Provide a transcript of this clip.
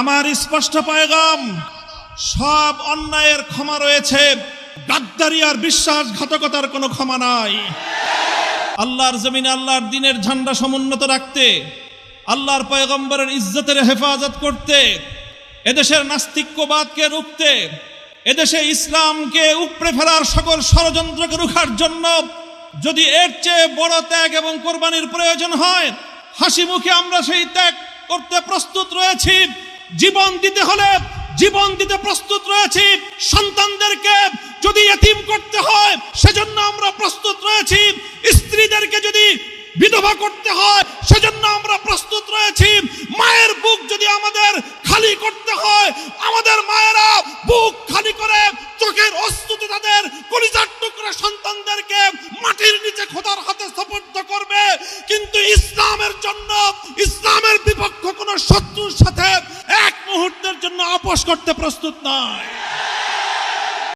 আমার স্পষ্ট পয়গাম, সব অন্যায়ের ক্ষমা রয়েছে। গাদ্দারি আর বিশ্বাসঘাতকতার কোনো ক্ষমা নাই। আল্লাহর জমিনে আল্লাহর দিনের ঝান্ডা সমুন্নত রাখতে, আল্লাহর পয়গম্বরের ইজ্জতের হেফাজত করতে, এদেশের নাস্তিক্যবাদকে রুখতে, এদেশে ইসলামকে উপড়ে ফেলার সকল ষড়যন্ত্রকে রুখার জন্য যদি এর চেয়ে বড় ত্যাগ এবং কোরবানির প্রয়োজন হয় হাসি মুখে আমরা সেই ত্যাগ করতে প্রস্তুত রয়েছি। জীবন দিতে হলে জীবন দিতে প্রস্তুত রয়েছি। সন্তানদেরকে যদি এতিম করতে হয়, সেজন্য আমরা প্রস্তুত রয়েছি। স্ত্রীদেরকে যদি বিধবা করতে হয়, সেজন্য আমরা প্রস্তুত রয়েছি। মায়ের বুক যদি আমাদের খালি করতে হয়, আমাদের মায়েরা বুক খালি করে চোখের অস্তুতে তাদের কলিজার টুকরা সন্তানদেরকে মাটির নিচে খোদার হাতে সপর্দ করবে। কিন্তু ইসলামের জন্য, ইসলামের বিপক্ষ কোন শত্রুর সাথে আপোষ করতে প্রস্তুত নয়।